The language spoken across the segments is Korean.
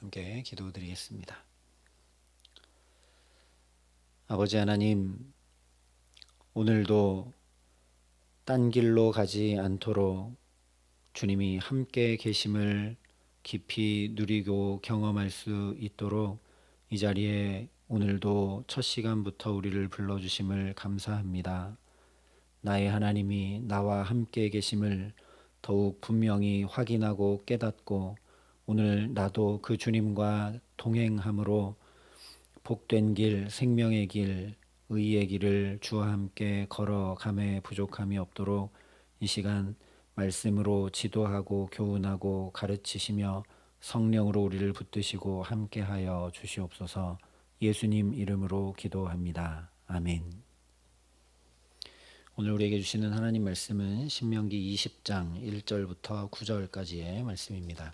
함께 기도드리겠습니다. 아버지 하나님, 오늘도 딴 길로 가지 않도록 주님이 함께 계심을 깊이 누리고 경험할 수 있도록 이 자리에 오늘도 첫 시간부터 우리를 불러주심을 감사합니다. 나의 하나님이 나와 함께 계심을 더욱 분명히 확인하고 깨닫고 오늘 나도 그 주님과 동행함으로 복된 길, 생명의 길, 의의 길을 주와 함께 걸어감에 부족함이 없도록 이 시간 말씀으로 지도하고 교훈하고 가르치시며 성령으로 우리를 붙드시고 함께하여 주시옵소서 예수님 이름으로 기도합니다. 아멘. 오늘 우리에게 주시는 하나님 말씀은 신명기 20장 1절부터 9절까지의 말씀입니다.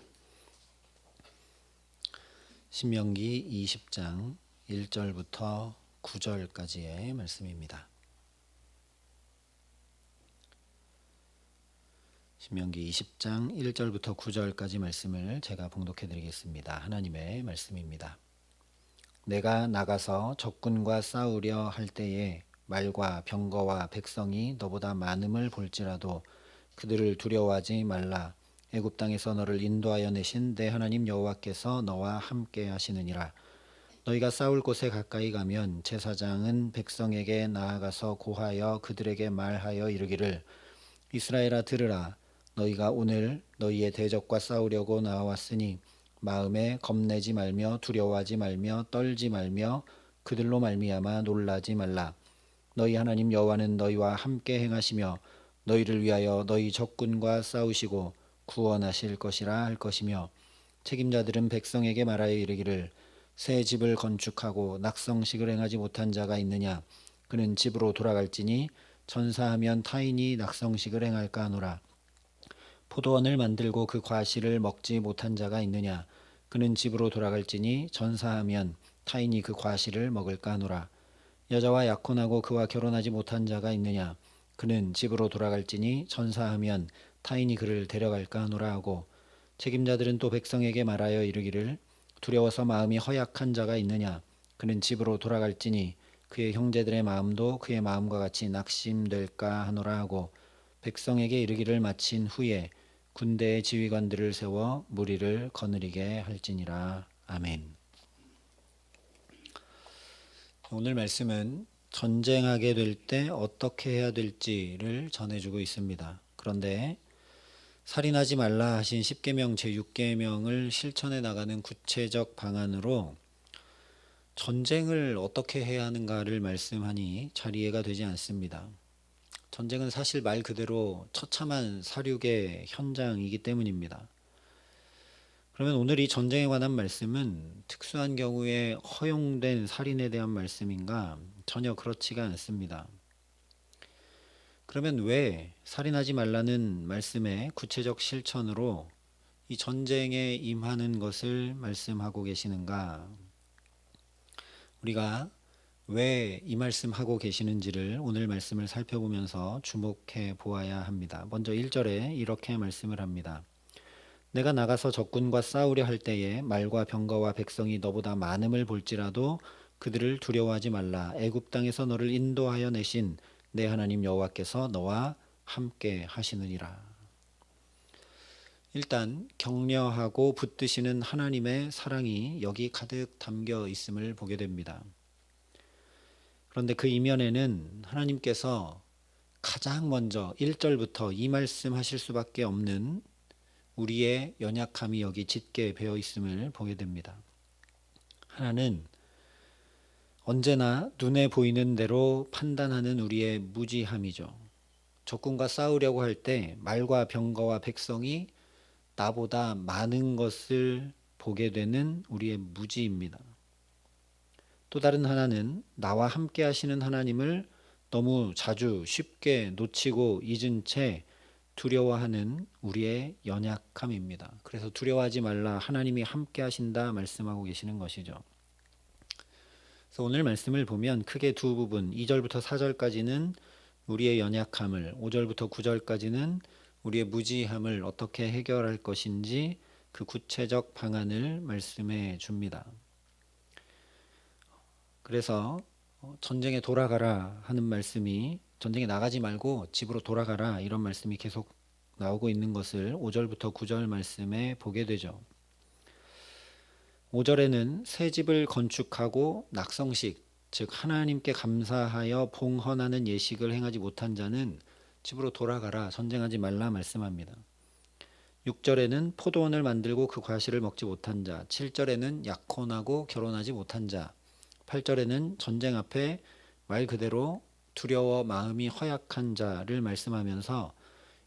신명기 20장 1절부터 9절까지의 말씀입니다. 신명기 20장 1절부터 9절까지 말씀을 제가 봉독해 드리겠습니다. 하나님의 말씀입니다. 내가 나가서 적군과 싸우려 할 때에 말과 병거와 백성이 너보다 많음을 볼지라도 그들을 두려워하지 말라. 애굽 땅에서 너를 인도하여 내신 내 하나님 여호와께서 너와 함께 하시느니라. 너희가 싸울 곳에 가까이 가면 제사장은 백성에게 나아가서 고하여 그들에게 말하여 이르기를 이스라엘아 들으라 너희가 오늘 너희의 대적과 싸우려고 나왔으니 마음에 겁내지 말며 두려워하지 말며 떨지 말며 그들로 말미암아 놀라지 말라 너희 하나님 여호와는 너희와 함께 행하시며 너희를 위하여 너희 적군과 싸우시고 구원하실 것이라 할 것이며 책임자들은 백성에게 말하여 이르기를 새 집을 건축하고 낙성식을 행하지 못한 자가 있느냐? 그는 집으로 돌아갈지니 전사하면 타인이 낙성식을 행할까 하노라. 포도원을 만들고 그 과실을 먹지 못한 자가 있느냐? 그는 집으로 돌아갈지니 전사하면 타인이 그 과실을 먹을까 하노라. 여자와 약혼하고 그와 결혼하지 못한 자가 있느냐? 그는 집으로 돌아갈지니 전사하면 타인이 그를 데려갈까 하노라 하고 책임자들은 또 백성에게 말하여 이르기를 두려워서 마음이 허약한 자가 있느냐 그는 집으로 돌아갈지니 그의 형제들의 마음도 그의 마음과 같이 낙심될까 하노라 하고 백성에게 이르기를 마친 후에 군대의 지휘관들을 세워 무리를 거느리게 할지니라 아멘. 오늘 말씀은 전쟁하게 될 때 어떻게 해야 될지를 전해주고 있습니다. 그런데 살인하지 말라 하신 10계명 제6계명을 실천해 나가는 구체적 방안으로 전쟁을 어떻게 해야 하는가를 말씀하니 잘 이해가 되지 않습니다. 전쟁은 사실 말 그대로 처참한 사륙의 현장이기 때문입니다. 그러면 오늘 이 전쟁에 관한 말씀은 특수한 경우에 허용된 살인에 대한 말씀인가? 전혀 그렇지가 않습니다. 그러면 왜 살인하지 말라는 말씀의 구체적 실천으로 이 전쟁에 임하는 것을 말씀하고 계시는가? 우리가 왜 이 말씀 하고 계시는지를 오늘 말씀을 살펴보면서 주목해 보아야 합니다. 먼저 1절에 이렇게 말씀을 합니다. 내가 나가서 적군과 싸우려 할 때에 말과 병거와 백성이 너보다 많음을 볼지라도 그들을 두려워하지 말라. 애굽 땅에서 너를 인도하여 내신 내 하나님 여호와께서 너와 함께 하시느니라. 일단 격려하고 붙드시는 하나님의 사랑이 여기 가득 담겨 있음을 보게 됩니다. 그런데 그 이면에는 하나님께서 가장 먼저 1절부터 이 말씀 하실 수밖에 없는 우리의 연약함이 여기 짙게 배어 있음을 보게 됩니다. 하나는 언제나 눈에 보이는 대로 판단하는 우리의 무지함이죠. 적군과 싸우려고 할 때 말과 병거와 백성이 나보다 많은 것을 보게 되는 우리의 무지입니다. 또 다른 하나는 나와 함께 하시는 하나님을 너무 자주 쉽게 놓치고 잊은 채 두려워하는 우리의 연약함입니다. 그래서 두려워하지 말라 하나님이 함께 하신다 말씀하고 계시는 것이죠. 그래서 오늘 말씀을 보면 크게 두 부분 2절부터 4절까지는 우리의 연약함을 5절부터 9절까지는 우리의 무지함을 어떻게 해결할 것인지 그 구체적 방안을 말씀해 줍니다. 그래서 어, 전쟁에 돌아가라 하는 말씀이 전쟁에 나가지 말고 집으로 돌아가라 이런 말씀이 계속 나오고 있는 것을 5절부터 9절 말씀에 보게 되죠. 5절에는 새 집을 건축하고 낙성식 즉 하나님께 감사하여 봉헌하는 예식을 행하지 못한 자는 집으로 돌아가라 전쟁하지 말라 말씀합니다. 6절에는 포도원을 만들고 그 과실을 먹지 못한 자, 7절에는 약혼하고 결혼하지 못한 자, 8절에는 전쟁 앞에 말 그대로 두려워 마음이 허약한 자를 말씀하면서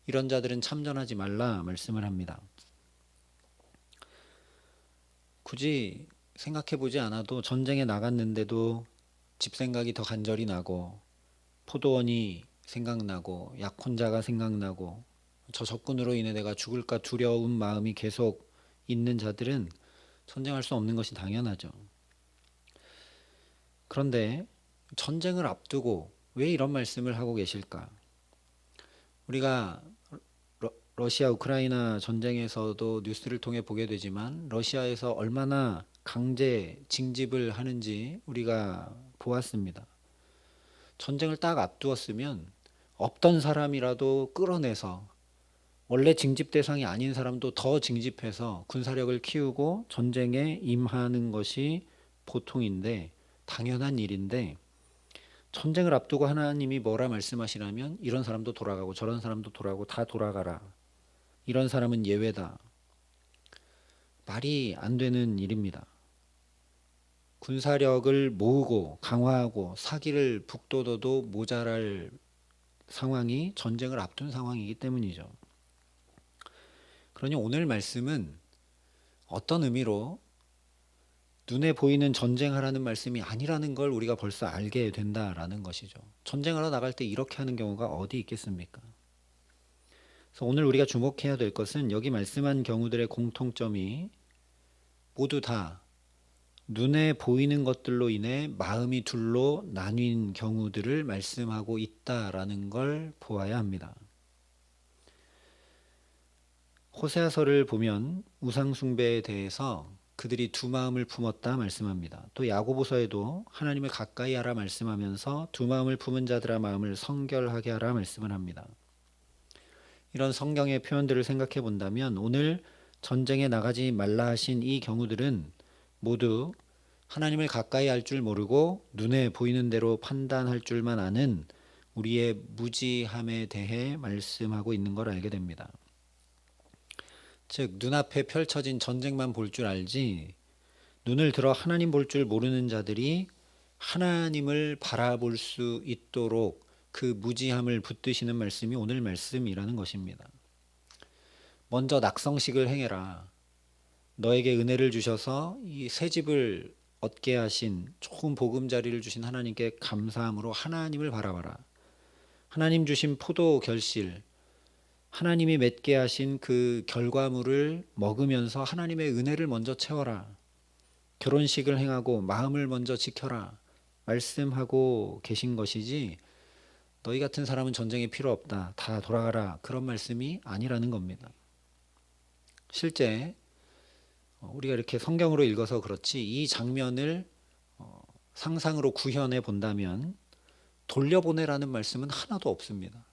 이런 자들은 참전하지 말라 말씀을 합니다. 굳이 생각해 보지 않아도 전쟁에 나갔는데도 집 생각이 더 간절히 나고 포도원이 생각나고 약혼자가 생각나고 저 적군으로 인해 내가 죽을까 두려운 마음이 계속 있는 자들은 전쟁할 수 없는 것이 당연하죠. 그런데 전쟁을 앞두고 왜 이런 말씀을 하고 계실까? 우리가 러, 러시아 우크라이나 전쟁에서도 뉴스를 통해 보게 되지만 러시아에서 얼마나 강제 징집을 하는지 우리가 보았습니다. 전쟁을 딱 앞두었으면 없던 사람이라도 끌어내서 원래 징집 대상이 아닌 사람도 더 징집해서 군사력을 키우고 전쟁에 임하는 것이 보통인데 당연한 일인데 전쟁을 앞두고 하나님이 뭐라 말씀하시라면 이런 사람도 돌아가고 저런 사람도 돌아가고 다 돌아가라. 이런 사람은 예외다. 말이 안 되는 일입니다. 군사력을 모으고 강화하고 사기를 북돋워도 모자랄 상황이 전쟁을 앞둔 상황이기 때문이죠. 그러니 오늘 말씀은 어떤 의미로 눈에 보이는 전쟁하라는 말씀이 아니라는 걸 우리가 벌써 알게 된다라는 것이죠. 전쟁하러 나갈 때 이렇게 하는 경우가 어디 있겠습니까? 그래서 오늘 우리가 주목해야 될 것은 여기 말씀한 경우들의 공통점이 모두 다 눈에 보이는 것들로 인해 마음이 둘로 나뉜 경우들을 말씀하고 있다라는 걸 보아야 합니다. 호세아서를 보면 우상 숭배에 대해서 그들이 두 마음을 품었다 말씀합니다. 또 야고보서에도 하나님을 가까이 하라 말씀하면서 두 마음을 품은 자들아 마음을 성결하게 하라 말씀을 합니다. 이런 성경의 표현들을 생각해 본다면 오늘 전쟁에 나가지 말라 하신 이 경우들은 모두 하나님을 가까이 할 줄 모르고 눈에 보이는 대로 판단할 줄만 아는 우리의 무지함에 대해 말씀하고 있는 걸 알게 됩니다. 즉 눈앞에 펼쳐진 전쟁만 볼 줄 알지 눈을 들어 하나님 볼 줄 모르는 자들이 하나님을 바라볼 수 있도록 그 무지함을 붙드시는 말씀이 오늘 말씀이라는 것입니다. 먼저 낙성식을 행해라. 너에게 은혜를 주셔서 이 새 집을 얻게 하신 좋은 보금자리를 주신 하나님께 감사함으로 하나님을 바라봐라. 하나님 주신 포도 결실, 하나님이 맺게 하신 그 결과물을 먹으면서 하나님의 은혜를 먼저 채워라. 결혼식을 행하고 마음을 먼저 지켜라. 말씀하고 계신 것이지 너희 같은 사람은 전쟁이 필요 없다. 다 돌아가라. 그런 말씀이 아니라는 겁니다. 실제 어, 우리가 이렇게 성경으로 읽어서 그렇지 이 장면을 어, 상상으로 구현해 본다면 돌려보내라는 말씀은 하나도 없습니다.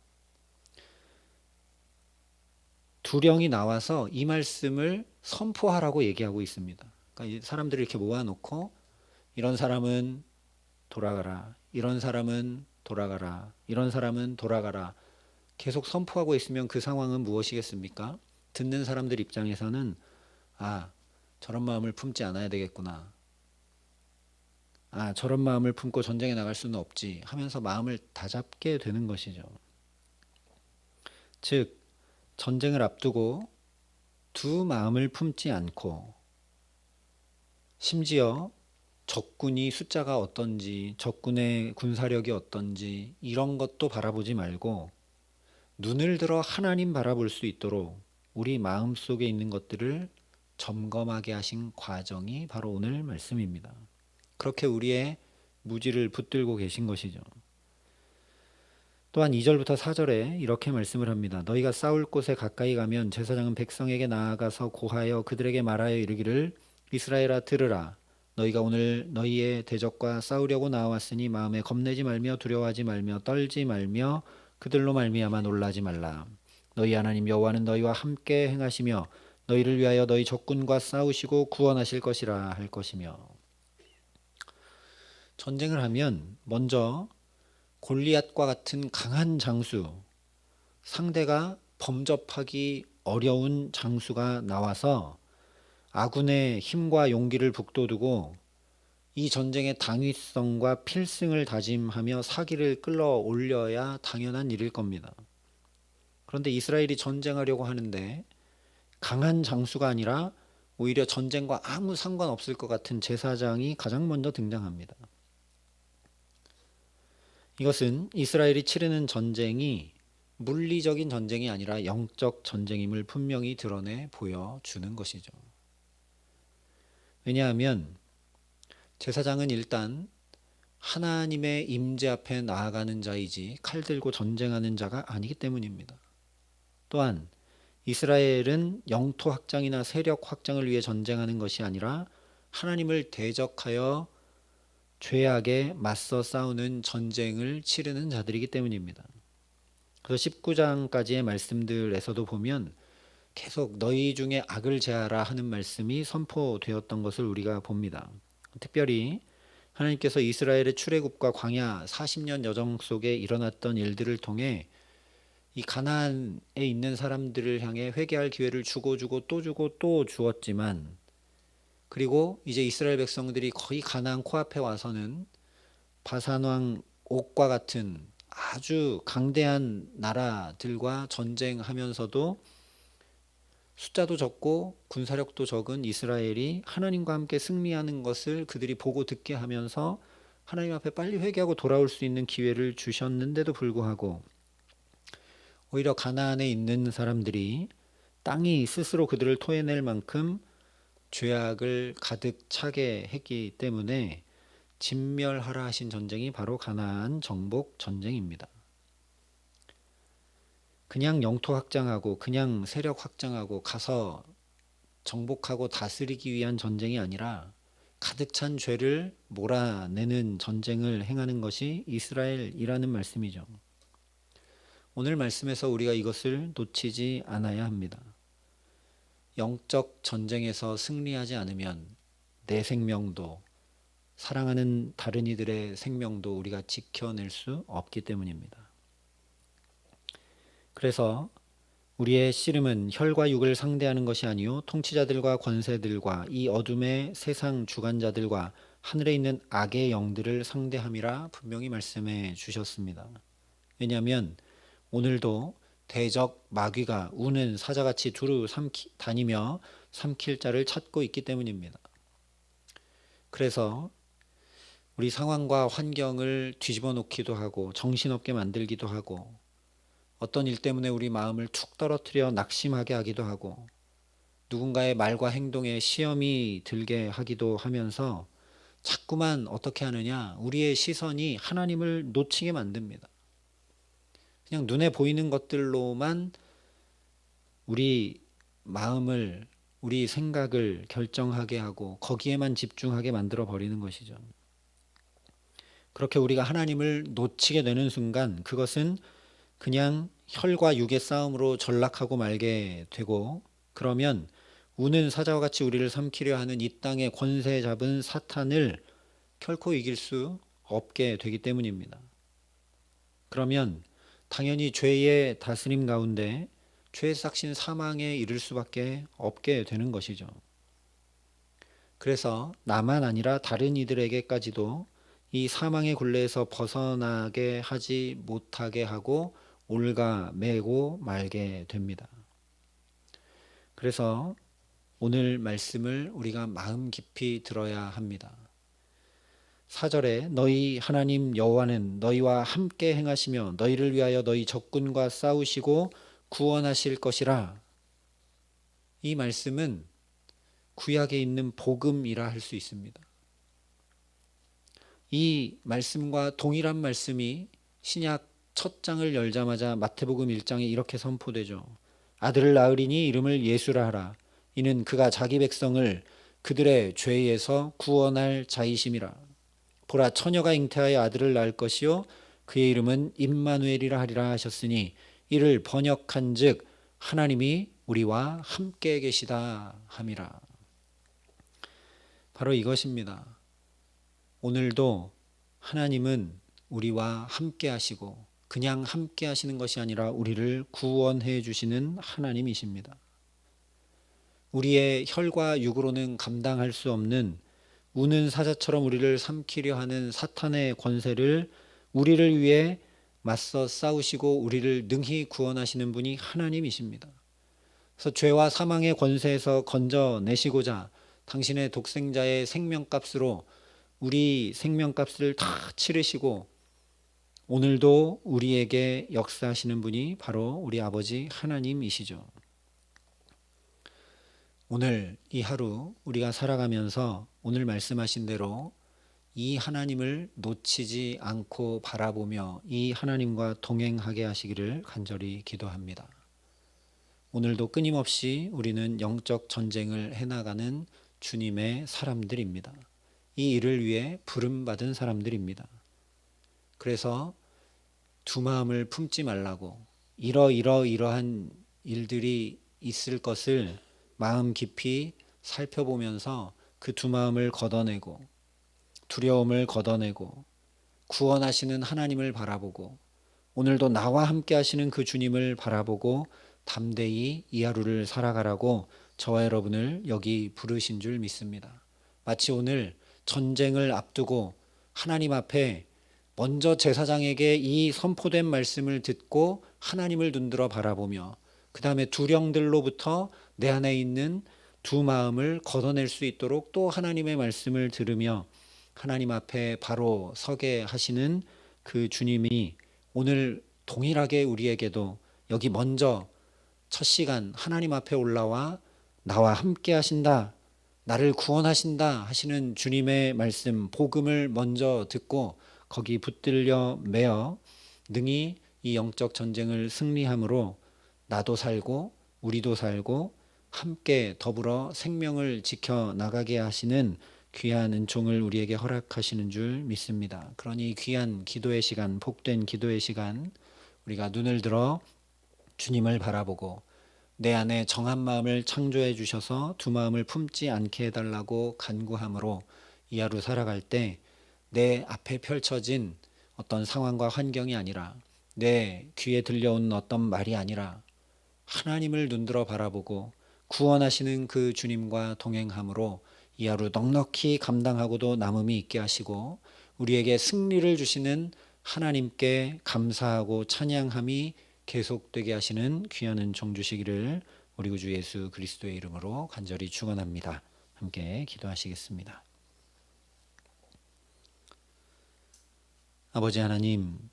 두령이 나와서 이 말씀을 선포하라고 얘기하고 있습니다. 그러니까 사람들을 이렇게 모아놓고 이런 사람은 돌아가라, 이런 사람은 돌아가라, 이런 사람은 돌아가라. 계속 선포하고 있으면 그 상황은 무엇이겠습니까? 듣는 사람들 입장에서는 아 저런 마음을 품지 않아야 되겠구나. 아 저런 마음을 품고 전쟁에 나갈 수는 없지 하면서 마음을 다잡게 되는 것이죠. 즉 전쟁을 앞두고 두 마음을 품지 않고 심지어 적군이 숫자가 어떤지, 적군의 군사력이 어떤지 이런 것도 바라보지 말고 눈을 들어 하나님 바라볼 수 있도록 우리 마음 속에 있는 것들을 점검하게 하신 과정이 바로 오늘 말씀입니다. 그렇게 우리의 무지를 붙들고 계신 것이죠. 또한 2절부터 4절에 이렇게 말씀을 합니다. 너희가 싸울 곳에 가까이 가면 제사장은 백성에게 나아가서 고하여 그들에게 말하여 이르기를 이스라엘아 들으라 너희가 오늘 너희의 대적과 싸우려고 나왔으니 마음에 겁내지 말며 두려워하지 말며 떨지 말며 그들로 말미암아 놀라지 말라. 너희 하나님 여호와는 너희와 함께 행하시며 너희를 위하여 너희 적군과 싸우시고 구원하실 것이라 할 것이며. 전쟁을 하면 먼저 골리앗과 같은 강한 장수 상대가 범접하기 어려운 장수가 나와서 아군의 힘과 용기를 북돋우고 이 전쟁의 당위성과 필승을 다짐하며 사기를 끌어올려야 당연한 일일 겁니다. 그런데 이스라엘이 전쟁하려고 하는데 강한 장수가 아니라 오히려 전쟁과 아무 상관없을 것 같은 제사장이 가장 먼저 등장합니다. 이것은 이스라엘이 치르는 전쟁이 물리적인 전쟁이 아니라 영적 전쟁임을 분명히 드러내 보여주는 것이죠. 왜냐하면 제사장은 일단 하나님의 임재 앞에 나아가는 자이지 칼 들고 전쟁하는 자가 아니기 때문입니다. 또한 이스라엘은 영토 확장이나 세력 확장을 위해 전쟁하는 것이 아니라 하나님을 대적하여 죄악에 맞서 싸우는 전쟁을 치르는 자들이기 때문입니다. 그래서 19장까지의 말씀들에서도 보면 계속 너희 중에 악을 제하라 하는 말씀이 선포되었던 것을 우리가 봅니다. 특별히 하나님께서 이스라엘의 출애굽과 광야 40년 여정 속에 일어났던 일들을 통해 이 가나안에 있는 사람들을 향해 회개할 기회를 주고 주고 또 주고 또 주었지만 그리고 이제 이스라엘 백성들이 거의 가나안 코앞에 와서는 바산왕 옥과 같은 아주 강대한 나라들과 전쟁하면서도 숫자도 적고 군사력도 적은 이스라엘이 하나님과 함께 승리하는 것을 그들이 보고 듣게 하면서 하나님 앞에 빨리 회개하고 돌아올 수 있는 기회를 주셨는데도 불구하고 오히려 가나안에 있는 사람들이 땅이 스스로 그들을 토해낼 만큼 죄악을 가득 차게 했기 때문에 진멸하라 하신 전쟁이 바로 가나안 정복 전쟁입니다. 그냥 영토 확장하고 그냥 세력 확장하고 가서 정복하고 다스리기 위한 전쟁이 아니라 가득 찬 죄를 몰아내는 전쟁을 행하는 것이 이스라엘이라는 말씀이죠. 오늘 말씀에서 우리가 이것을 놓치지 않아야 합니다. 영적 전쟁에서 승리하지 않으면 내 생명도 사랑하는 다른 이들의 생명도 우리가 지켜낼 수 없기 때문입니다. 그래서 우리의 씨름은 혈과 육을 상대하는 것이 아니요 통치자들과 권세들과 이 어둠의 세상 주관자들과 하늘에 있는 악의 영들을 상대함이라 분명히 말씀해 주셨습니다. 왜냐하면 오늘도 대적 마귀가 우는 사자같이 두루 삼키, 다니며 삼킬 자를 찾고 있기 때문입니다. 그래서 우리 상황과 환경을 뒤집어 놓기도 하고 정신없게 만들기도 하고 어떤 일 때문에 우리 마음을 툭 떨어뜨려 낙심하게 하기도 하고 누군가의 말과 행동에 시험이 들게 하기도 하면서 자꾸만 어떻게 하느냐 우리의 시선이 하나님을 놓치게 만듭니다. 그냥 눈에 보이는 것들로만 우리 마음을 우리 생각을 결정하게 하고 거기에만 집중하게 만들어 버리는 것이죠. 그렇게 우리가 하나님을 놓치게 되는 순간 그것은 그냥 혈과 육의 싸움으로 전락하고 말게 되고 그러면 우는 사자와 같이 우리를 삼키려 하는 이 땅의 권세 잡은 사탄을 결코 이길 수 없게 되기 때문입니다. 그러면 당연히 죄의 다스림 가운데 죄 삭신 사망에 이를 수밖에 없게 되는 것이죠. 그래서 나만 아니라 다른 이들에게까지도 이 사망의 굴레에서 벗어나게 하지 못하게 하고 올가 매고 말게 됩니다. 그래서 오늘 말씀을 우리가 마음 깊이 들어야 합니다. 4절에 너희 하나님 여호와는 너희와 함께 행하시며 너희를 위하여 너희 적군과 싸우시고 구원하실 것이라. 이 말씀은 구약에 있는 복음이라 할 수 있습니다. 이 말씀과 동일한 말씀이 신약 첫 장을 열자마자 마태복음 1장에 이렇게 선포되죠. 아들을 낳으리니 이름을 예수라 하라. 이는 그가 자기 백성을 그들의 죄에서 구원할 자이심이라. 보라 처녀가 잉태하여 아들을 낳을 것이요 그의 이름은 임마누엘이라 하리라 하셨으니 이를 번역한즉 하나님이 우리와 함께 계시다 함이라. 바로 이것입니다. 오늘도 하나님은 우리와 함께 하시고 그냥 함께 하시는 것이 아니라 우리를 구원해 주시는 하나님이십니다. 우리의 혈과 육으로는 감당할 수 없는 우는 사자처럼 우리를 삼키려 하는 사탄의 권세를 우리를 위해 맞서 싸우시고 우리를 능히 구원하시는 분이 하나님이십니다. 그래서 죄와 사망의 권세에서 건져내시고자 당신의 독생자의 생명값으로 우리 생명값을 다 치르시고 오늘도 우리에게 역사하시는 분이 바로 우리 아버지 하나님이시죠. 오늘 이 하루 우리가 살아가면서 오늘 말씀하신 대로 이 하나님을 놓치지 않고 바라보며 이 하나님과 동행하게 하시기를 간절히 기도합니다. 오늘도 끊임없이 우리는 영적 전쟁을 해나가는 주님의 사람들입니다. 이 일을 위해 부름받은 사람들입니다. 그래서 두 마음을 품지 말라고 이러이러 이러한 일들이 있을 것을 마음 깊이 살펴보면서 그 두 마음을 걷어내고 두려움을 걷어내고 구원하시는 하나님을 바라보고 오늘도 나와 함께 하시는 그 주님을 바라보고 담대히 이 하루를 살아가라고 저와 여러분을 여기 부르신 줄 믿습니다. 마치 오늘 전쟁을 앞두고 하나님 앞에 먼저 제사장에게 이 선포된 말씀을 듣고 하나님을 눈들어 바라보며 그 다음에 두령들로부터 내 안에 있는 두 마음을 걷어낼 수 있도록 또 하나님의 말씀을 들으며 하나님 앞에 바로 서게 하시는 그 주님이 오늘 동일하게 우리에게도 여기 먼저 첫 시간 하나님 앞에 올라와 나와 함께 하신다. 나를 구원하신다 하시는 주님의 말씀 복음을 먼저 듣고 거기 붙들려 매어 능히 이 영적 전쟁을 승리함으로 나도 살고 우리도 살고 함께 더불어 생명을 지켜 나가게 하시는 귀한 은총을 우리에게 허락하시는 줄 믿습니다. 그러니 귀한 기도의 시간, 복된 기도의 시간 우리가 눈을 들어 주님을 바라보고 내 안에 정한 마음을 창조해 주셔서 두 마음을 품지 않게 해달라고 간구함으로 이 하루 살아갈 때 내 앞에 펼쳐진 어떤 상황과 환경이 아니라 내 귀에 들려온 어떤 말이 아니라 하나님을 눈들어 바라보고 구원하시는 그 주님과 동행함으로 이 하루 넉넉히 감당하고도 남음이 있게 하시고 우리에게 승리를 주시는 하나님께 감사하고 찬양함이 계속되게 하시는 귀한 은총 주시기를 우리 구주 예수 그리스도의 이름으로 간절히 축원합니다. 함께 기도하시겠습니다. 아버지 하나님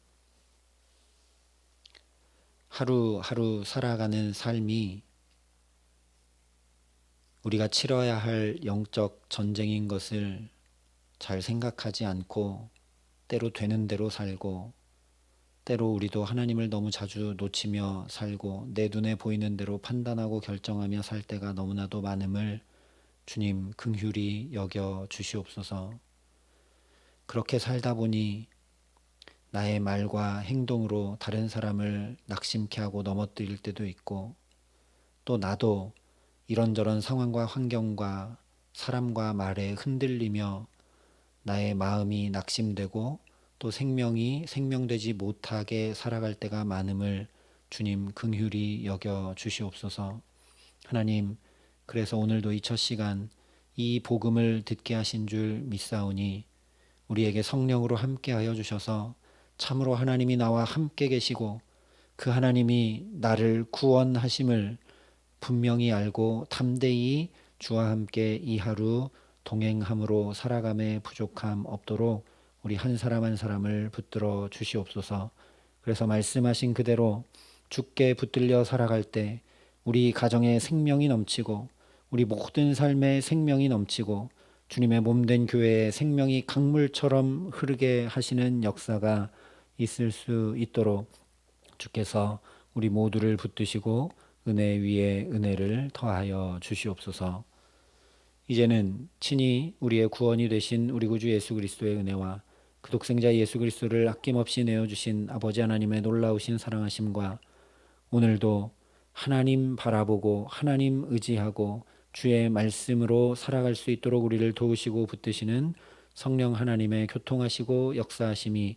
하루하루 살아가는 삶이 우리가 치러야 할 영적 전쟁인 것을 잘 생각하지 않고 때로 되는 대로 살고 때로 우리도 하나님을 너무 자주 놓치며 살고 내 눈에 보이는 대로 판단하고 결정하며 살 때가 너무나도 많음을 주님 긍휼히 여겨 주시옵소서. 그렇게 살다 보니 나의 말과 행동으로 다른 사람을 낙심케 하고 넘어뜨릴 때도 있고 또 나도 이런저런 상황과 환경과 사람과 말에 흔들리며 나의 마음이 낙심되고 또 생명이 생명되지 못하게 살아갈 때가 많음을 주님 긍휼히 여겨 주시옵소서. 하나님, 그래서 오늘도 이 첫 시간 이 복음을 듣게 하신 줄 믿사오니 우리에게 성령으로 함께 하여 주셔서 참으로 하나님이 나와 함께 계시고 그 하나님이 나를 구원하심을 분명히 알고 담대히 주와 함께 이 하루 동행함으로 살아감에 부족함 없도록 우리 한 사람 한 사람을 붙들어 주시옵소서. 그래서 말씀하신 그대로 죽게 붙들려 살아갈 때 우리 가정에 생명이 넘치고 우리 모든 삶에 생명이 넘치고 주님의 몸된 교회에 생명이 강물처럼 흐르게 하시는 역사가 있을 수 있도록 주께서 우리 모두를 붙드시고 은혜 위에 은혜를 더하여 주시옵소서. 이제는 친히 우리의 구원이 되신 우리 구주 예수 그리스도의 은혜와 그 독생자 예수 그리스도를 아낌없이 내어 주신 아버지 하나님의 놀라우신 사랑하심과 오늘도 하나님 바라보고 하나님 의지하고 주의 말씀으로 살아갈 수 있도록 우리를 도우시고 붙드시는 성령 하나님의 교통하시고 역사하심이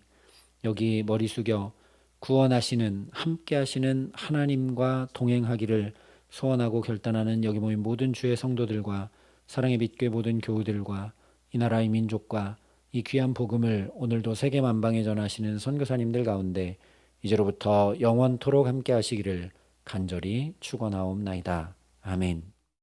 여기 머리 숙여 구원하시는 함께 하시는 하나님과 동행하기를 소원하고 결단하는 여기 모인 모든 주의 성도들과 사랑의 빛교회 모든 교우들과 이 나라의 민족과 이 귀한 복음을 오늘도 세계 만방에 전하시는 선교사님들 가운데 이제로부터 영원토록 함께 하시기를 간절히 축원하옵나이다. 아멘.